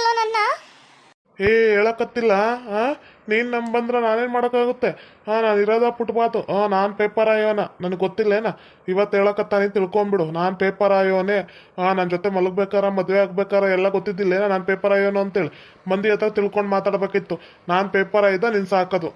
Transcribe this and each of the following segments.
ಮಲಗಿಸಿದ್ಯಲ್ಲೋ ನನ್ನ? ಏ ಹೇಳಕತ್ತಿಲ್ಲ. ಆ ನೀನು ನಮ್ ಬಂದ್ರೆ ನಾನೇನು ಮಾಡೋಕ್ಕಾಗುತ್ತೆ? ಹಾಂ ನಾನು ಇರೋದ ಪುಟ್ಪಾತು. ಹಾಂ ನಾನು ಪೇಪರ್ ಆಯೋನ. ನನಗೆ ಗೊತ್ತಿಲ್ಲೇನ? ಇವತ್ತು ಹೇಳಕತ್ತಾನೆ ತಿಳ್ಕೊಂಬಿಡು. ನಾನು ಪೇಪರ್ ಆಯೋನೆ. ಹಾಂ ನನ್ನ ಜೊತೆ ಮಲಗ್ಬೇಕಾರ ಮದುವೆ ಆಗ್ಬೇಕಾರ ಎಲ್ಲ ಗೊತ್ತಿದ್ದಿಲ್ಲೇನ ನಾನು ಪೇಪರ್ ಆಯೋನು ಅಂತೇಳಿ. ಮಂದಿ ಹತ್ರ ತಿಳ್ಕೊಂಡು ಮಾತಾಡ್ಬೇಕಿತ್ತು. ನಾನು ಪೇಪರ್ ಆಯ್ದ ನಿನ್ ಸಾಕೋದು.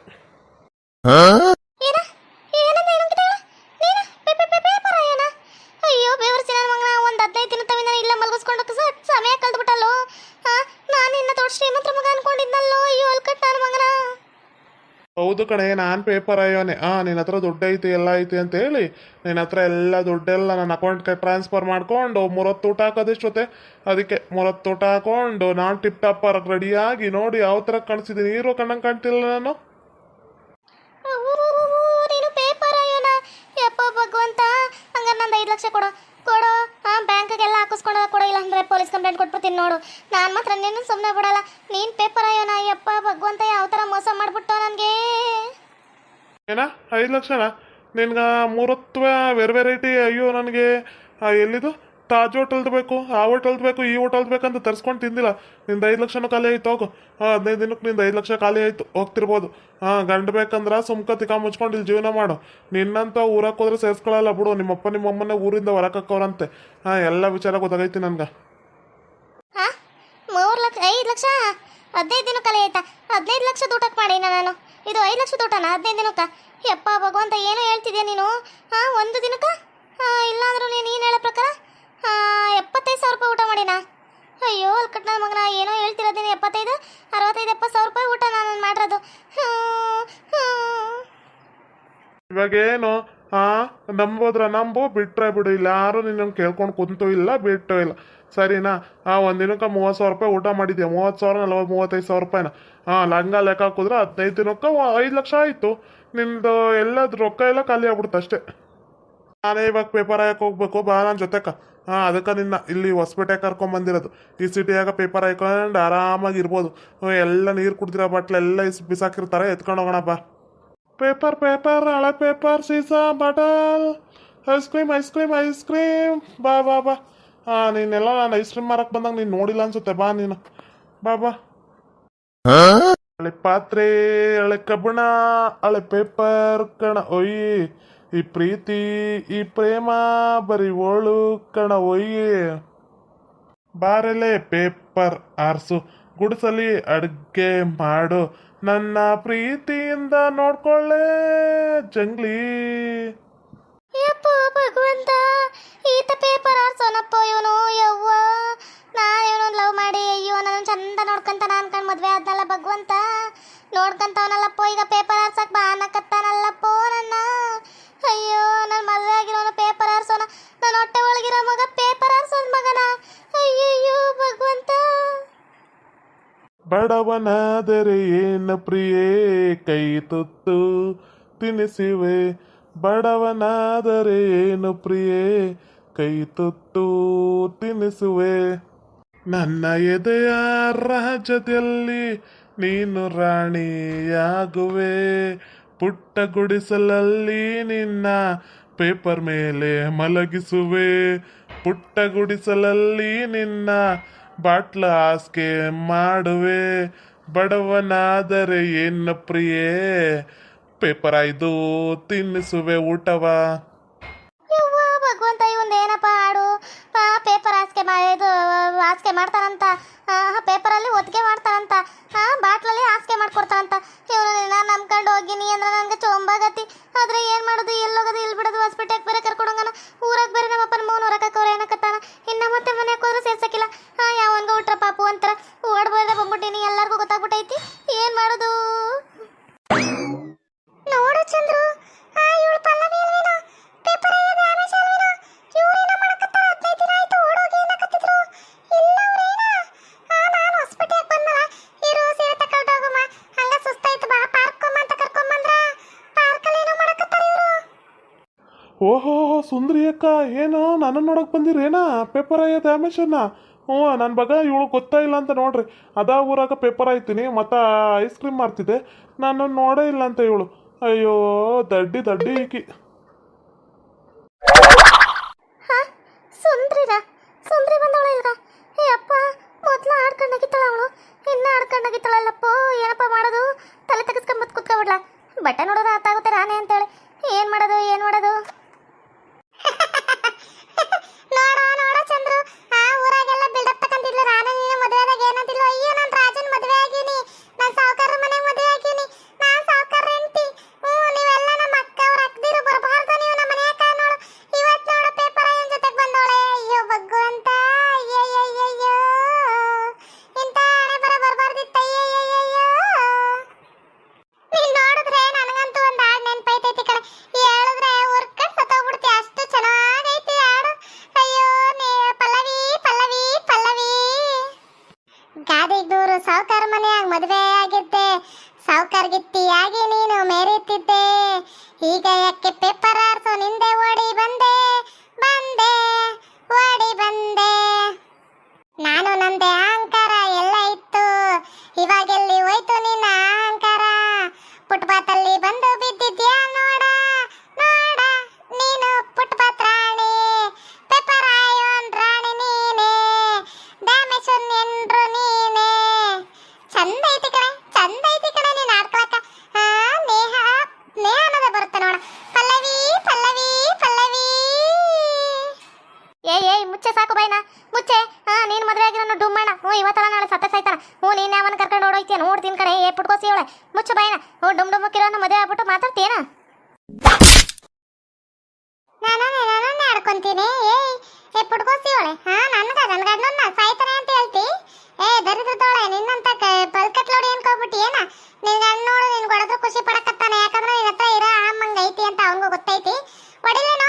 ಹೌದು ಕಣೆ ನಾನು ಪೇಪರ್ ಅಯ್ಯೋನೆ ಹಾಂ ನಿನ್ನ ಹತ್ರ ದುಡ್ಡು ಐತಿ, ಎಲ್ಲ ಐತಿ ಅಂತ ಹೇಳಿ ನಿನ್ನ ಹತ್ರ ಎಲ್ಲ ದುಡ್ಡೆಲ್ಲ ನನ್ನ ಅಕೌಂಟ್ಗೆ ಟ್ರಾನ್ಸ್ಫರ್ ಮಾಡ್ಕೊಂಡು, ಮೂರತ್ತು ಊಟ ಜೊತೆ ಅದಕ್ಕೆ ಮೂರತ್ತು ಊಟ ಹಾಕೊಂಡು, ನಾನು ಟಿಪ್ ಟಾಪ್ ರೆಡಿಯಾಗಿ ನೋಡಿ, ಯಾವ ಥರ ಕಾಣಿಸಿದ್ದೀನಿ ಹೀರೋ ಕಣ್ಣಂಗೆ ಕಾಣ್ತಿಲ್ಲ ನಾನು. ಭಗವಂತ ನಂದು ಐದು ಲಕ್ಷ ಕೊಡು. ಕೊಡು. ಹಾಂ ಕೂಡ ಇಲ್ಲ ಅಂದ್ರೆ ಪೊಲೀಸ್ ಕಂಪ್ಲೇಂಟ್ ಕೊಟ್ಬಿಡ್ತೀನಿ ನೋಡು. ನಾನು ಮಾತ್ರ ನಿನ್ನ ಸುಮ್ಮನೆ ಬಿಡಲ್ಲ. ನೀನು ಪೇಪರ್ ಅಯ್ಯೋನ ಯಪ್ಪ ಭಗವಂತ, ಯಾವ ಥರ ಮೋಸ ಮಾಡ್ಬಿಟ್ಟು ನನಗೆ. ಏನ? ಐದು ಲಕ್ಷನಾ? ನಿನ್ಗೆ ಮೂರತ್ವ ವೆರ್ ವೆರೈಟಿ ಅಯ್ಯೋ, ನನಗೆ ಎಲ್ಲಿದು? ತಾಜ್ ಹೋಟೆಲ್ದು ಬೇಕು ಆ ಹೋಟೆಲ್ದು ಬೇಕು ಈ ಹೋಟೆಲ್ದು ಬೇಕಂತ ತರಿಸ್ಕೊಂಡು ತಿಂದಿಲ್ಲ. ನಿಂದು ಐದು ಲಕ್ಷನೂ ಖಾಲಿ ಆಯ್ತು, ಹೋಗು. ಹದಿನೈದು ದಿನಕ್ಕೆ ನಿಂದು ಐದು ಲಕ್ಷ ಖಾಲಿ ಆಯ್ತು, ಹೋಗ್ತಿರ್ಬೋದು. ಹಾಂ, ಗಂಡ ಬೇಕಂದ್ರೆ ಸುಮ್ಕ ತಿಕ್ಕ ಮುಚ್ಕೊಂಡು ಇಲ್ಲಿ ಜೀವನ ಮಾಡು. ನಿನ್ನಂತ ಊರಕ್ಕೆ ಹೋದ್ರೆ ಸೇರಿಸ್ಕೊಳ್ಳಲ್ಲ ಬಿಡು, ನಿಮ್ಮಪ್ಪ ನಿಮ್ಮಮ್ಮನೇ ಊರಿಂದ ಹೊರಕಕ್ಕವ್ರಂತೆ ಹಾಂ, ಎಲ್ಲ ವಿಚಾರ ಗೊತ್ತಾಗೈತಿ ನನ್ಗೆ. ಮೂರು ಲಕ್ಷ, ಐದು ಲಕ್ಷ? ಹದಿನೈದು ದಿನ ಕಲೆ ಆಯ್ತಾ? ಹದಿನೈದು ಲಕ್ಷ ಊಟಕ್ಕೆ ಮಾಡಿ ನಾನು? ಇದು ಐದು ಲಕ್ಷ ಊಟನ ಹದಿನೈದು ದಿನಕ್ಕೆ? ಯಪ್ಪ ಭಗವಂತ, ಏನು ಹೇಳ್ತಿದ್ಯಾ ನೀನು? ಹಾಂ, ಒಂದು ದಿನಕ್ಕೆ? ಹಾಂ, ಇಲ್ಲಾಂದ್ರೂ ನೀನು ಏನು ಹೇಳೋ ಪ್ರಕಾರ? ಎಪ್ಪತ್ತೈದು ಸಾವಿರ ರೂಪಾಯಿ ಊಟ ಮಾಡಿನ? ಅಯ್ಯೋ ಅಲ್ಕಟ್ ನನ್ನ ಮಗನ, ಏನೋ ಹೇಳ್ತಿರೋದೇನು ಎಪ್ಪತ್ತೈದು? ಅರವತ್ತೈದು, ಎಪ್ಪತ್ತು ಸಾವಿರ ರೂಪಾಯಿ ಊಟ ನಾನು ಮಾಡಿರೋದು. ಇವಾಗೇನು ಹಾಂ ನಂಬೋದ್ರ ನಂಬು, ಬಿಟ್ರೆ ಬಿಡು. ಇಲ್ಲ ಯಾರು ನಿನ್ನ ಕೇಳ್ಕೊಂಡು ಕುಂತು ಇಲ್ಲ, ಬಿಟ್ಟು ಇಲ್ಲ. ಸರಿನಾ? ಹಾಂ ಒಂದು ದಿನಕ್ಕೆ ಮೂವತ್ತು ಸಾವಿರ ರೂಪಾಯಿ ಊಟ ಮಾಡಿದ್ಯಾ? ಮೂವತ್ತು ಸಾವಿರ, ನಲ್ವತ್ತು, ಮೂವತ್ತೈದು ಸಾವಿರ ರೂಪಾಯಿನ? ಹಾಂ ಲಂಗ ಲೆಕ್ಕ ಹಾಕಿದ್ರೆ ಹದಿನೈದು ದಿನಕ್ಕೆ ಐದು ಲಕ್ಷ ಆಯಿತು. ನಿಮ್ಮದು ಎಲ್ಲದ್ರ ರೊಕ್ಕ ಎಲ್ಲ ಖಾಲಿ ಆಗ್ಬಿಡುತ್ತೆ ಅಷ್ಟೇ. ನಾನೇ ಇವಾಗ ಪೇಪರ್ ಹಾಕಕ್ಕೆ ಹೋಗ್ಬೇಕು, ಬಾ ನನ್ನ ಜೊತೆಕ. ಹಾಂ, ಅದಕ್ಕೆ ನಿನ್ನ ಇಲ್ಲಿ ಹೊಸಪೇಟೆ ಕರ್ಕೊಂಬಂದಿರೋದು ಈ ಸಿಟಿಯಾಗ ಪೇಪರ್ ಹಾಕೊಂಡು ಆರಾಮಾಗಿ ಇರ್ಬೋದು. ಎಲ್ಲ ನೀರು ಕುಡ್ದಿರೋ ಬಾಟ್ಲ್ ಎಲ್ಲ ಇಸ್, ಬಿಸಾಕಿರ್ತಾರೆ. ಎತ್ಕೊಂಡು ಹೋಗೋಣ, ಬಾ. ಪೇಪರ್ ಪೇಪರ್ ಹಳೆ paper ಸೀಸಾ bottle ice cream ice cream ice cream ಬಾ ಬಾ ಬಾ. ಹಾಂ, ನೀನೆಲ್ಲ ನಾನು ಐಸ್ ಕ್ರೀಮ್ ಮಾರಕ್ಕೆ ಬಂದಾಗ ನೀನು ನೋಡಿಲ್ಲ ಅನ್ಸುತ್ತೆ. ಬಾ ನೀನು. ಬಾ ಬಾ. ಹಳೆ ಪಾತ್ರೆ, ಹಳೆ ಕಬ್ಬಣ, ಹಳೆ ಪೇಪರ್ ಕಣ ಒಯ್ಯಿ ಈ ಪ್ರೀತಿ, ಈ ಪ್ರೇಮ ಬರೀ ಓಳು ಕಣ ಒಯ್ಯಿ. ಬಾರಲೆ ಪೇಪರ್ ಆರ್ಸು, ಗುಡಿಸಲಿ ಅಡುಗೆ ಮಾಡು. ನನ್ನ ಪ್ರೀತಿಯಿಂದ ನೋಡ್ಕೊಳ್ಳೆ ಜಂಗ್ಲಿ. ಯಪ್ಪ ಭಗವಂತ, ಈತ ಪೇಪರ್ ಆರ್ಸೋನಪ್ಪ ಇವನು, ಯವ್ವ. ನಾನು ಇವನು ಲವ್ ಮಾಡಿ, ಅಯ್ಯೋ ನನ್ನ ಚಂದ ನೋಡ್ಕೊಂತ ಅನ್ಕೊಂಡು ಮದುವೆ ಆದ್ನಲ್ಲ ಭಗವಂತ. ನೋಡ್ಕಂತವನಲ್ಲಪ್ಪ, ಈಗ ಪೇಪರ್ ಆರ್ಸಕ್ ಬಾ ಅನ್ನಕತ್ತಾನಲ್ಲಪ್ಪೋ ಬಡವನಾದರೆ ಏನ ಪ್ರಿಯೇ? ಕೈ ತುತ್ತು ತಿನಿಸಿವೆ. ಬಡವನಾದರೆ ಏನು ಪ್ರಿಯೇ? ಕೈ ತುತ್ತು ತಿನಿಸುವೆ. ನನ್ನ ಎದೆಯ ರಾಜ್ಯದಲ್ಲಿ ನೀನು ರಾಣಿಯಾಗುವೆ. ಪುಟ್ಟ ಗುಡಿಸಲಲ್ಲಿ ನಿನ್ನ ಪೇಪರ್ ಮೇಲೆ ಮಲಗಿಸುವೆ. ಪುಟ್ಟ ಗುಡಿಸಲಲ್ಲಿ ನಿನ್ನ ಬಾಟ್ಲ ಆಸ್ಕೆ ಮಾಡುವೆ. ಬಡವನಾದರೆ ಏನ ಪ್ರಿಯೇ? ಪೇಪರ್ ಆಯ್ದು ತಿನ್ನಿಸುವೆ ಊಟವ. ಭಗವಂತ ಇವಂದು ಏನಪ್ಪ ಹಾಡು? ಪೇಪರ್ ಆಸ್ಕೆ ಇದು ಹಾಸಿಗೆ ಮಾಡ್ತಾರಂತ. ಪೇಪರಲ್ಲಿ ಒತ್ತಿಗೆ ಮಾಡ್ತಾರಂತ. ಓಹೋ, ಸುಂದ್ರಿ ಅಕ್ಕ, ಏನೋ ನನ್ನ ನೋಡೋಕೆ ಬಂದಿರೇನಾ? ಪೇಪರ್ ಅಯ್ಯ ಡ್ಯಾಮೇಶನ್ನ ಹ್ಞೂ ನನ್ನ ಬಗ ಇವಳು ಗೊತ್ತಿಲ್ಲ ಅಂತ ನೋಡ್ರಿ. ಅದ ಊರಾಗ ಪೇಪರ್ ಆಯ್ತೀನಿ ಮತ್ತೆ ಐಸ್ ಕ್ರೀಮ್ ಮಾರ್ತಿದ್ದೆ. ನಾನು ನೋಡೇ ಇಲ್ಲ ಅಂತ ಇವಳು. ಅಯ್ಯೋ, ದಡ್ಡಿ ದಡ್ಡಿ ಈಕಿ. ಸುಂದ್ರಿರ? ಸುಂದ್ರಿ ಬಂದವಳ ಇಲ್ಗ? ಏ ಅಪ್ಪ, ಮೊದ್ಲು ಆಡ್ಕೊಂಡಾಗಿತ್ತಾಳ ಅವಳು? ಇನ್ನ ಆಡ್ಕೊಂಡಾಗಿತ್ತಾಳಲ್ಲಪ್ಪ, ಏನಪ್ಪ ಮಾಡೋದು? ತಲೆ ತೆಗೆಸ್ಕೊಂಬತ್ ಕುತ್ಕೊಬಿಡ್ಲ ಬಟ್ಟೆ ನೋಡೋದ ಓಡೋಯ್ತೀಯ ನೋಡ್ತೀನಿ ಕಣೆ, ಏ ಪುಟ್ಕೋಸಿ ಅವಳೆ ಮುಚ್ಚು ಬೈನ ಡಮ್ ಡುಮ್ ಕಿರೋನ ಮದುವೆ ಆಗ್ಬಿಟ್ಟು ಮಾತಾಡ್ತೀಯನ? ನಾನು ನಾನು ಆಡ್ಕೊಂತೀನಿ. ಏಯ್ ಏ ಪುಟ್ಕೋಸಿ ಅವಳೆ ಹಾ, ನನ್ಗ ನನ್ ಗಂಡನ್ನ ಸಾಯ್ತಾನೆ ಅಂತ ಹೇಳ್ತಿ. ಏ, ದರಿದ್ರದವಳೆ, ನಿನ್ನಂತ ಪಲ್ಕಟ್ಲೋಡಿ ಅನ್ಕೋಬಿಟ್ಟಿ ಏನ ನಿನ್ ಗಂಡ ನೋಡು, ನಿನ್ ಹೊಡೆದ್ರು ಖುಷಿ ಪಡಕತ್ತಾನೆ. ಯಾಕಂದ್ರೆ ನಿನ್ನ ಹತ್ರ ಇರೋ ಹಮ್ಮಂಗ ಐತಿ ಅಂತ ಅವನಿಗೂ ಗೊತ್ತೈತಿ. ಹೊಡಿಲೇನೋ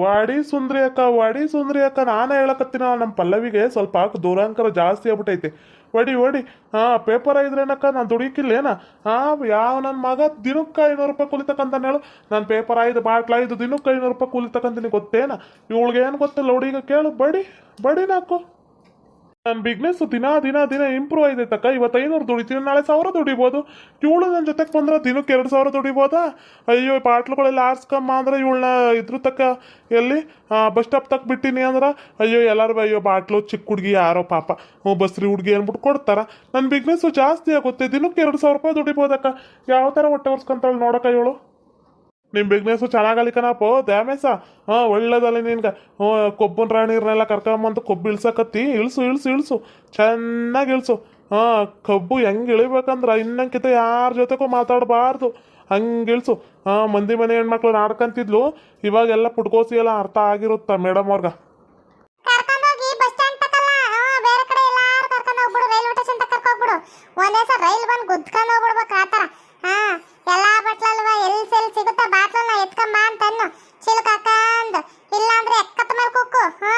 ವಾಡಿ ಸುಂದ್ರಿ ಅಕ್ಕ, ವಾಡಿ ಸುಂದ್ರಿ ಅಕ್ಕ, ನಾನೇ ಹೇಳಕತ್ತಿನ ನಮ್ಮ ಪಲ್ಲವಿಗೆ ಸ್ವಲ್ಪ ದೂರಾಂಕರ ಜಾಸ್ತಿ ಆಗ್ಬಿಟ್ಟೈತೆ. ಒಡಿ ಒಡಿ, ಹಾಂ ಪೇಪರ್ ಐದ್ರೇನಕ್ಕ ನಾನು ದುಡಿಕಿಲ್ಲೇನ? ಹಾಂ, ಯಾವ ನನ್ನ ಮಗ ದಿನಕ್ಕೆ ಐನೂರು ರೂಪಾಯಿ ಕುಲಿತಕ್ಕಂತ ಹೇಳು. ನಾನು ಪೇಪರ್ ಐದು ಬಾಟ್ಲ ಐದು ದಿನಕ್ಕೆ ಐನೂರು ರೂಪಾಯಿ ಕೂಲಿತಕ್ಕಂತೀನಿ, ಗೊತ್ತೇನ? ಇವಳಿಗೆ ಏನು ಗೊತ್ತಿಲ್ಲ ಹುಡುಗ ಕೇಳು, ಬಡಿ ಬಡಿ ನಾಕು ನನ್ನ ಬಿಸ್ನೆಸ್ ದಿನ ದಿನ ದಿನ ಇಂಪ್ರೂವ್ ಆಯ್ತಕ್ಕ ಇವತ್ತು ಐನೂರು ದುಡಿತೀನಿ, ನಾಳೆ ಸಾವಿರ ದುಡಿಬೋದು. ಇವಳು ನನ್ನ ಜೊತೆಗೆ ಬಂದ್ರೆ ದಿನಕ್ಕೆ ಎರಡು ಸಾವಿರ ದುಡಿಬೋದಾ? ಅಯ್ಯೋ ಪಾಟ್ಲುಗಳೆಲ್ಲ ಆರ್ಸ್ಕಮ್ಮ ಅಂದ್ರೆ ಇವಳನ್ನ ಇದ್ರ ತಕ್ಕ. ಎಲ್ಲಿ? ಬಸ್ ಸ್ಟಾಪ್ ತಕ್ಕ ಬಿಟ್ಟಿನಿ ಅಂದ್ರೆ, ಅಯ್ಯೋ ಎಲ್ಲರೂ ಅಯ್ಯೋ ಬಾಟ್ಲು ಚಿಕ್ಕ ಹುಡುಗಿ ಯಾರೋ ಪಾಪ. ಹ್ಞೂ, ಬಸ್ರಿ ಹುಡುಗಿ ಅಂದ್ಬಿಟ್ಟು ಕೊಡ್ತಾರ. ನನ್ನ ಬಿಸ್ನೆಸ್ಸು ಜಾಸ್ತಿ ಆಗುತ್ತೆ. ದಿನಕ್ಕೆ ಎರಡು ಸಾವಿರ ರೂಪಾಯಿ ದುಡಿಬೋದಕ್ಕ? ಯಾವ ಥರ ಹೊಟ್ಟೆ ಹೊರ್ಸ್ಕೊಂತಾಳೆ ನೋಡಕ್ಕ ಇವಳು? ನಿಮ್ಮ ಬಿಸ್ನೆಸ್ಸು ಚೆನ್ನಾಗಲಿ ಕಣಪ್ಪ ದ್ಯಾಮೇಸ? ಹಾಂ, ಒಳ್ಳೇದಲ್ಲ ನಿನ್ಗೆ. ಹ್ಞೂ, ಕೊಬ್ಬನ್ ರಾಣಿರ್ನೆಲ್ಲ ಕರ್ಕೊಂಬಂದು ಕೊಬ್ಬು ಇಳ್ಸಕತ್ತಿ, ಇಳಿಸು ಇಳಿಸು ಇಳಿಸು. ಚೆನ್ನಾಗಿ ಇಳಿಸು. ಹಾಂ, ಕಬ್ಬು ಹೆಂಗೆ ಇಳಿಬೇಕಂದ್ರೆ ಇನ್ನಂಕಿತ ಯಾರ ಜೊತೆಗೂ ಮಾತಾಡಬಾರ್ದು. ಹಂಗೆ ಇಳಿಸು. ಹಾಂ, ಮಂದಿ ಮನೆ ಹೆಣ್ಮಕ್ಳು ನಾಡ್ಕಂತಿದ್ಲು. ಇವಾಗೆಲ್ಲ ಪುಟ್ಕೋಸಿ ಎಲ್ಲ ಅರ್ಥ ಆಗಿರುತ್ತಾ ಮೇಡಮ್ ಅವ್ರಿಗೆ. ಹಾ ಒಂದೇ ಸಲ ರೈಲ್ ಬಂದು ಗುದ್ಕೊಂಡು ಹೋಗ್ಬಿಡ್ಬೇಕು ಆ ಥರ ಹಾ. ಎಲ್ಲಾ ಬಟ್ಲಲ್ವ? ಎಲ್ಲಿ ಸೆಲ್ ಸಿಗುತ್ತಾ? ಬಾಟ್ಲನ್ನ ಎತ್ಕೊಂಬ ಅಂತನ್ನು. ಚಿಲುಕ ಹಾಕಂದು ಇಲ್ಲಾಂದ್ರೆ ಎಕ್ಕತ್ತ ಮೇಲೆ ಕುಕ್ಕು ಹಾ.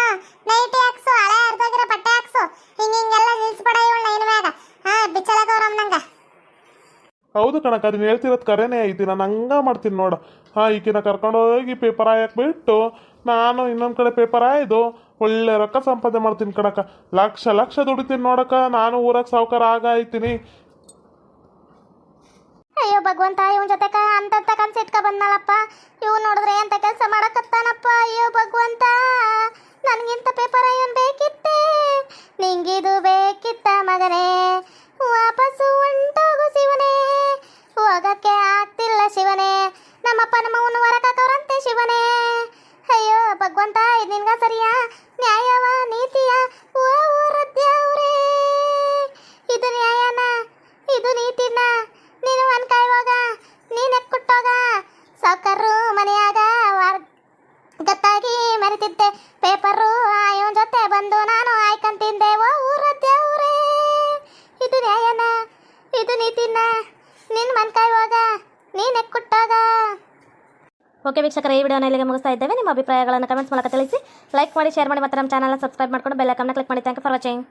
ನೈಟಿ ಹಾಕ್ಸು, ಹಳೆ ಅರ್ಧೋಗಿರೋ ಬಟ್ಟೆ ಹಾಕ್ಸು. ಹಿಂಗ ಹಿಂಗೆಲ್ಲ ನಿಲ್ಸ್ಬೇಡ ಇವಳನ್ನ ಇನ್ ಮ್ಯಾಗ. ಹಾ ಬಿಚ್ಚಲ ಗೌರಮ್ ನಂಗ. ಹೌದು ಕಣಕ್ಕ, ಅದನ್ನ ಹೇಳ್ತಿರೋದು ಕರೆನೇ. ಐತಿ ನಾನು ಹಂಗ ಮಾಡ್ತೀನಿ ನೋಡು. ಹಾ, ಈಕಿನ ಕರ್ಕೊಂಡೋಗಿ ಪೇಪರ್ ಹಾಯಕ್ಕೆ ಬಿಟ್ಟು ನಾನು ಇನ್ನೊಂದು ಕಡೆ ಪೇಪರ್ ಆಯ್ದು ಒಳ್ಳೆ ರೊಕ್ಕ ಸಂಪಾದನೆ ಮಾಡ್ತೀನಿ ಕಣಕ್ಕ. ಲಕ್ಷ ಲಕ್ಷ ದುಡಿತೀನಿ ನೋಡಕ್ಕ. ನಾನು ಊರಾಗ ಸಾವುಕಾರ ಆಗ ಅಯ್ಯೋ, ಭಗವಂತ, ಇವನ್ ಜೊತೆ ಅಂತಂತ ಕನ್ಸು ಇಟ್ಕ ಬಂದ್ನಲ್ಲಪ್ಪ. ಇವ್ ನೋಡಿದ್ರೆ ಎಂತ ಕೆಲಸ ಮಾಡಕತ್ತಾನಪ್ಪ. ಅಯ್ಯೋ, ಭಗವಂತ, ನನ್ಗಿಂತ ಪೇಪರ್ ಇವನ್ ಬೇಕಿತ್ತೆ. ನಿಂಗಿದು ಬೇಕಿತ್ತ ಮಗನೇ. ವಾಪಸ್ಸು ಹೊಂಟೋಗು ಶಿವನೇ. ಹೋಗಕ್ಕೆ ಆಗ್ತಿಲ್ಲ ಶಿವನೇ. ನಮ್ಮಪ್ಪ ನಮ್ಮವನು ಹೊರಕಾಕವ್ರಂತೆ ಶಿವನೇ. ಅಯ್ಯೋ, ಭಗವಂತ, ಇದು ನಿನ್ಗ ಸರಿಯಾ? ಇದು ನಿನ್ನ ನಿನ್ ಮನ್ ಕಾಯುವಾಗ ನೀನೆ ಕೊಟ್ಟಾಗ ಓಕೆ ವೀಕ್ಷಕರ, ಈ ವಿಡಿಯೋನ ಇಲ್ಲಿಗೆ ಮುಗಿಸ್ತಾ ಇದ್ದೇವೆ. ನಿಮ್ಮ ಅಭಿಪ್ರಾಯಗಳನ್ನು ಕಮೆಂಟ್ಸ್ ಮೂಲಕ ತಿಳಿಸಿ ಲೈಕ್ ಮಾಡಿ ಶೇರ್ ಮಾಡಿ, ಮತ್ತು ನಮ್ಮ ಚಾನಲ್ನ ಸಬ್ಸ್ಕ್ರೈಬ್ ಮಾಡ್ಕೊಂಡು ಬೆಲ್ ಐಕನ್ನ ಕ್ಲಿಕ್ ಮಾಡಿ. Thank for watching